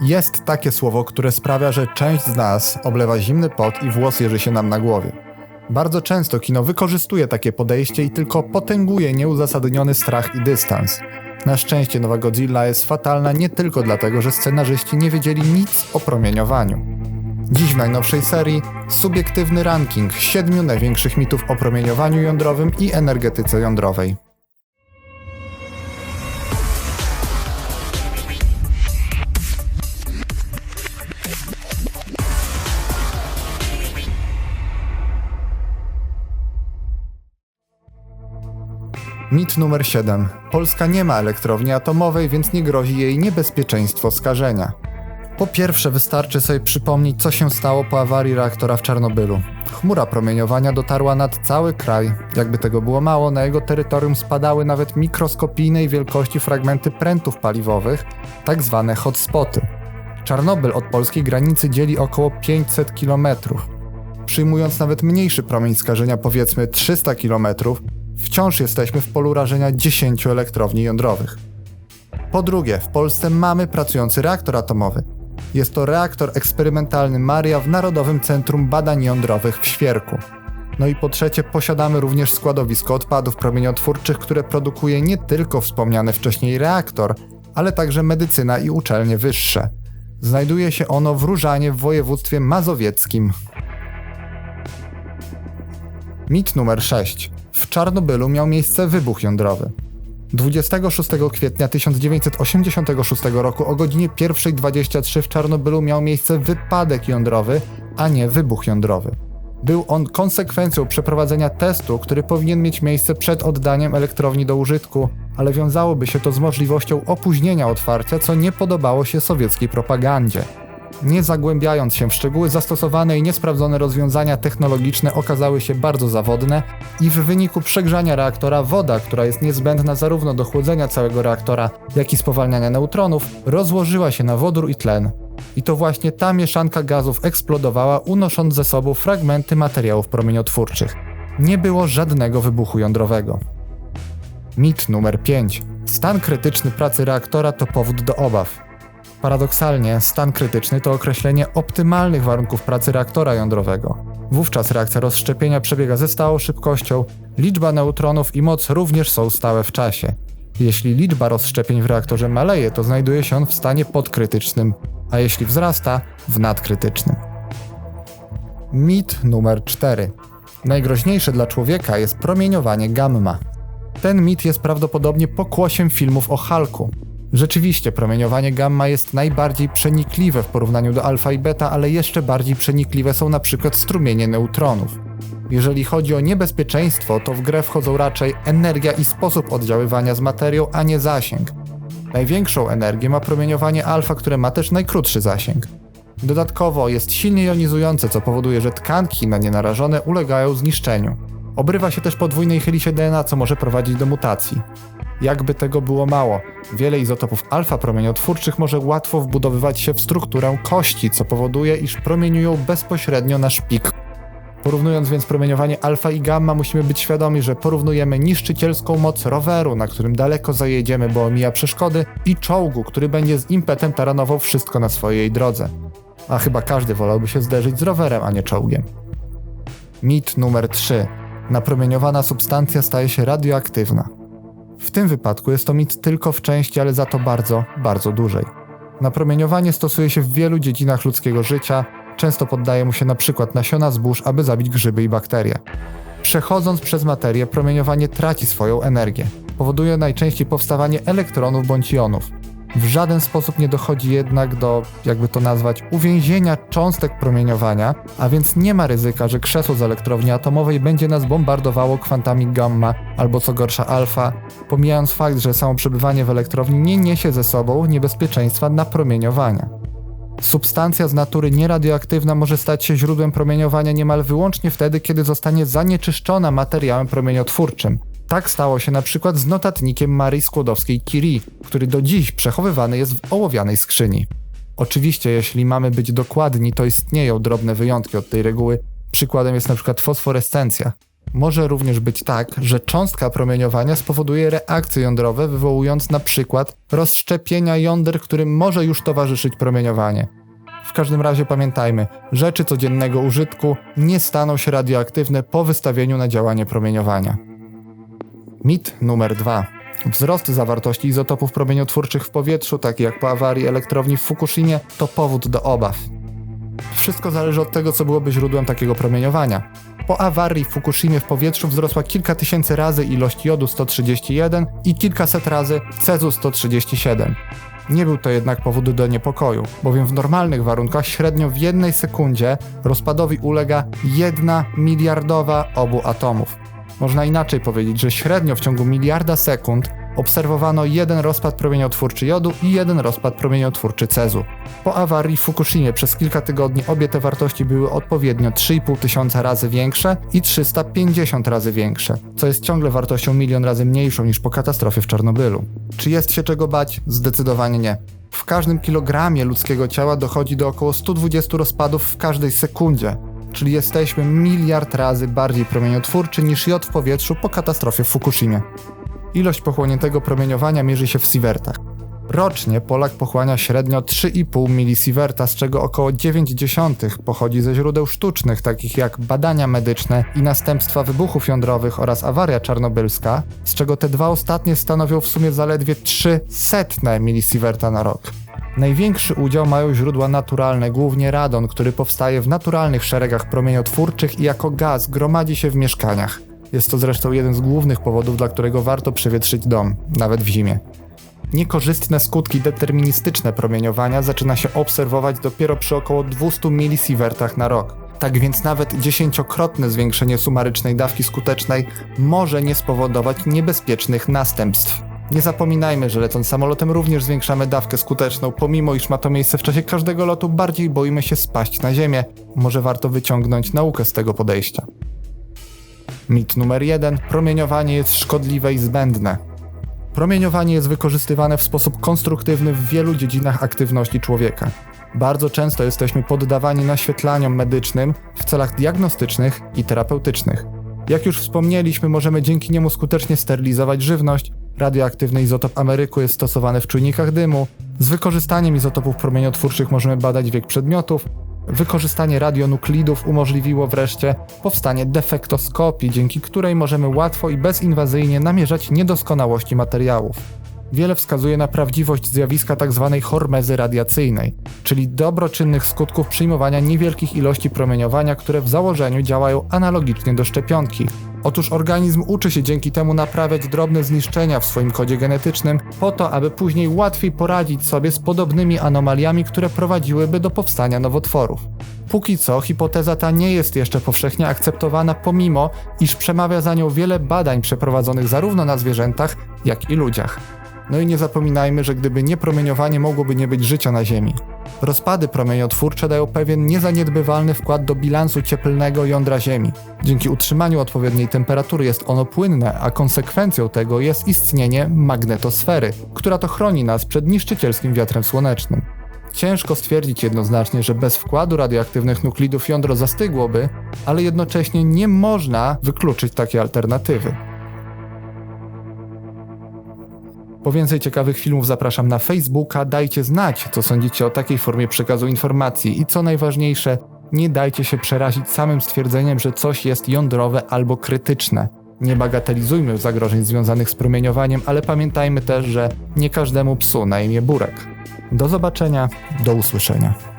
Jest takie słowo, które sprawia, że część z nas oblewa zimny pot i włos jeży się nam na głowie. Bardzo często kino wykorzystuje takie podejście i tylko potęguje nieuzasadniony strach i dystans. Na szczęście nowa Godzilla jest fatalna nie tylko dlatego, że scenarzyści nie wiedzieli nic o promieniowaniu. Dziś w najnowszej serii subiektywny ranking siedmiu największych mitów o promieniowaniu jądrowym i energetyce jądrowej. Mit numer 7. Polska nie ma elektrowni atomowej, więc nie grozi jej niebezpieczeństwo skażenia. Po pierwsze, wystarczy sobie przypomnieć, co się stało po awarii reaktora w Czarnobylu. Chmura promieniowania dotarła nad cały kraj. Jakby tego było mało, na jego terytorium spadały nawet mikroskopijnej wielkości fragmenty prętów paliwowych, tak zwane hotspoty. Czarnobyl od polskiej granicy dzieli około 500 km. Przyjmując nawet mniejszy promień skażenia, powiedzmy 300 km, wciąż jesteśmy w polu rażenia 10 elektrowni jądrowych. Po drugie, w Polsce mamy pracujący reaktor atomowy. Jest to reaktor eksperymentalny Maria w Narodowym Centrum Badań Jądrowych w Świerku. No i po trzecie, posiadamy również składowisko odpadów promieniotwórczych, które produkuje nie tylko wspomniany wcześniej reaktor, ale także medycyna i uczelnie wyższe. Znajduje się ono w Różanie w województwie mazowieckim. Mit numer 6. W Czarnobylu miał miejsce wybuch jądrowy. 26 kwietnia 1986 roku o godzinie 1.23 w Czarnobylu miał miejsce wypadek jądrowy, a nie wybuch jądrowy. Był on konsekwencją przeprowadzenia testu, który powinien mieć miejsce przed oddaniem elektrowni do użytku, ale wiązałoby się to z możliwością opóźnienia otwarcia, co nie podobało się sowieckiej propagandzie. Nie zagłębiając się w szczegóły, zastosowane i niesprawdzone rozwiązania technologiczne okazały się bardzo zawodne i w wyniku przegrzania reaktora woda, która jest niezbędna zarówno do chłodzenia całego reaktora, jak i spowalniania neutronów, rozłożyła się na wodór i tlen. I to właśnie ta mieszanka gazów eksplodowała, unosząc ze sobą fragmenty materiałów promieniotwórczych. Nie było żadnego wybuchu jądrowego. Mit numer 5. Stan krytyczny pracy reaktora to powód do obaw. Paradoksalnie, stan krytyczny to określenie optymalnych warunków pracy reaktora jądrowego. Wówczas reakcja rozszczepienia przebiega ze stałą szybkością, liczba neutronów i moc również są stałe w czasie. Jeśli liczba rozszczepień w reaktorze maleje, to znajduje się on w stanie podkrytycznym, a jeśli wzrasta, w nadkrytycznym. Mit numer 4. Najgroźniejsze dla człowieka jest promieniowanie gamma. Ten mit jest prawdopodobnie pokłosiem filmów o Hulku, Rzeczywiście, promieniowanie gamma jest najbardziej przenikliwe w porównaniu do alfa i beta, ale jeszcze bardziej przenikliwe są na przykład strumienie neutronów. Jeżeli chodzi o niebezpieczeństwo, to w grę wchodzą raczej energia i sposób oddziaływania z materią, a nie zasięg. Największą energię ma promieniowanie alfa, które ma też najkrótszy zasięg. Dodatkowo jest silnie jonizujące, co powoduje, że tkanki na nie narażone ulegają zniszczeniu. Obrywa się też podwójnej helisie DNA, co może prowadzić do mutacji. Jakby tego było mało, wiele izotopów alfa promieniotwórczych może łatwo wbudowywać się w strukturę kości, co powoduje, iż promieniują bezpośrednio na szpik. Porównując więc promieniowanie alfa i gamma, musimy być świadomi, że porównujemy niszczycielską moc roweru, na którym daleko zajedziemy, bo omija przeszkody, i czołgu, który będzie z impetem taranował wszystko na swojej drodze. A chyba każdy wolałby się zderzyć z rowerem, a nie czołgiem. Mit numer 3. Napromieniowana substancja staje się radioaktywna. W tym wypadku jest to mit tylko w części, ale za to bardzo, bardzo dużej. Napromieniowanie stosuje się w wielu dziedzinach ludzkiego życia, często poddaje mu się na przykład nasiona zbóż, aby zabić grzyby i bakterie. Przechodząc przez materię, promieniowanie traci swoją energię. Powoduje najczęściej powstawanie elektronów bądź jonów. W żaden sposób nie dochodzi jednak do, jakby to nazwać, uwięzienia cząstek promieniowania, a więc nie ma ryzyka, że krzesło z elektrowni atomowej będzie nas bombardowało kwantami gamma albo co gorsza alfa, pomijając fakt, że samo przebywanie w elektrowni nie niesie ze sobą niebezpieczeństwa napromieniowania. Substancja z natury nieradioaktywna może stać się źródłem promieniowania niemal wyłącznie wtedy, kiedy zostanie zanieczyszczona materiałem promieniotwórczym, tak stało się na przykład z notatnikiem Marii Skłodowskiej-Curie, który do dziś przechowywany jest w ołowianej skrzyni. Oczywiście, jeśli mamy być dokładni, to istnieją drobne wyjątki od tej reguły. Przykładem jest na przykład fosforescencja. Może również być tak, że cząstka promieniowania spowoduje reakcje jądrowe, wywołując na przykład rozszczepienia jąder, którym może już towarzyszyć promieniowanie. W każdym razie pamiętajmy, rzeczy codziennego użytku nie staną się radioaktywne po wystawieniu na działanie promieniowania. Mit numer 2. Wzrost zawartości izotopów promieniotwórczych w powietrzu, taki jak po awarii elektrowni w Fukushimie, to powód do obaw. Wszystko zależy od tego, co byłoby źródłem takiego promieniowania. Po awarii w Fukushimie w powietrzu wzrosła kilka tysięcy razy ilość jodu 131 i kilkaset razy cezu 137. Nie był to jednak powód do niepokoju, bowiem w normalnych warunkach średnio w jednej sekundzie rozpadowi ulega jedna miliardowa obu atomów. Można inaczej powiedzieć, że średnio w ciągu miliarda sekund obserwowano jeden rozpad promieniotwórczy jodu i jeden rozpad promieniotwórczy cezu. Po awarii w Fukushimie przez kilka tygodni obie te wartości były odpowiednio 3,5 tysiąca razy większe i 350 razy większe, co jest ciągle wartością milion razy mniejszą niż po katastrofie w Czarnobylu. Czy jest się czego bać? Zdecydowanie nie. W każdym kilogramie ludzkiego ciała dochodzi do około 120 rozpadów w każdej sekundzie, czyli jesteśmy miliard razy bardziej promieniotwórczy niż jod w powietrzu po katastrofie w Fukushimie. Ilość pochłoniętego promieniowania mierzy się w sievertach. Rocznie Polak pochłania średnio 3,5 milisieverta, z czego około 0,9 pochodzi ze źródeł sztucznych, takich jak badania medyczne i następstwa wybuchów jądrowych oraz awaria czarnobylska, z czego te dwa ostatnie stanowią w sumie zaledwie 300 milisieverta na rok. Największy udział mają źródła naturalne, głównie radon, który powstaje w naturalnych szeregach promieniotwórczych i jako gaz gromadzi się w mieszkaniach. Jest to zresztą jeden z głównych powodów, dla którego warto przewietrzyć dom, nawet w zimie. Niekorzystne skutki deterministyczne promieniowania zaczyna się obserwować dopiero przy około 200 milisievertach na rok. Tak więc nawet dziesięciokrotne zwiększenie sumarycznej dawki skutecznej może nie spowodować niebezpiecznych następstw. Nie zapominajmy, że lecąc samolotem również zwiększamy dawkę skuteczną, pomimo iż ma to miejsce w czasie każdego lotu, bardziej boimy się spaść na ziemię. Może warto wyciągnąć naukę z tego podejścia. Mit numer jeden: promieniowanie jest szkodliwe i zbędne. Promieniowanie jest wykorzystywane w sposób konstruktywny w wielu dziedzinach aktywności człowieka. Bardzo często jesteśmy poddawani naświetlaniom medycznym w celach diagnostycznych i terapeutycznych. Jak już wspomnieliśmy, możemy dzięki niemu skutecznie sterylizować żywność. Radioaktywny izotop ameryku jest stosowany w czujnikach dymu. Z wykorzystaniem izotopów promieniotwórczych możemy badać wiek przedmiotów, Wykorzystanie radionuklidów umożliwiło wreszcie powstanie defektoskopii, dzięki której możemy łatwo i bezinwazyjnie namierzać niedoskonałości materiałów. Wiele wskazuje na prawdziwość zjawiska tzw. Tak hormezy radiacyjnej, czyli dobroczynnych skutków przyjmowania niewielkich ilości promieniowania, które w założeniu działają analogicznie do szczepionki, Otóż organizm uczy się dzięki temu naprawiać drobne zniszczenia w swoim kodzie genetycznym, po to, aby później łatwiej poradzić sobie z podobnymi anomaliami, które prowadziłyby do powstania nowotworów. Póki co hipoteza ta nie jest jeszcze powszechnie akceptowana, pomimo iż przemawia za nią wiele badań przeprowadzonych zarówno na zwierzętach, jak i ludziach. No i nie zapominajmy, że gdyby nie promieniowanie, mogłoby nie być życia na Ziemi. Rozpady promieniotwórcze dają pewien niezaniedbywalny wkład do bilansu cieplnego jądra Ziemi. Dzięki utrzymaniu odpowiedniej temperatury jest ono płynne, a konsekwencją tego jest istnienie magnetosfery, która to chroni nas przed niszczycielskim wiatrem słonecznym. Ciężko stwierdzić jednoznacznie, że bez wkładu radioaktywnych nuklidów jądro zastygłoby, ale jednocześnie nie można wykluczyć takiej alternatywy. Po więcej ciekawych filmów zapraszam na Facebooka. Dajcie znać, co sądzicie o takiej formie przekazu informacji i co najważniejsze, nie dajcie się przerazić samym stwierdzeniem, że coś jest jądrowe albo krytyczne. Nie bagatelizujmy zagrożeń związanych z promieniowaniem, ale pamiętajmy też, że nie każdemu psu na imię burek. Do zobaczenia, do usłyszenia.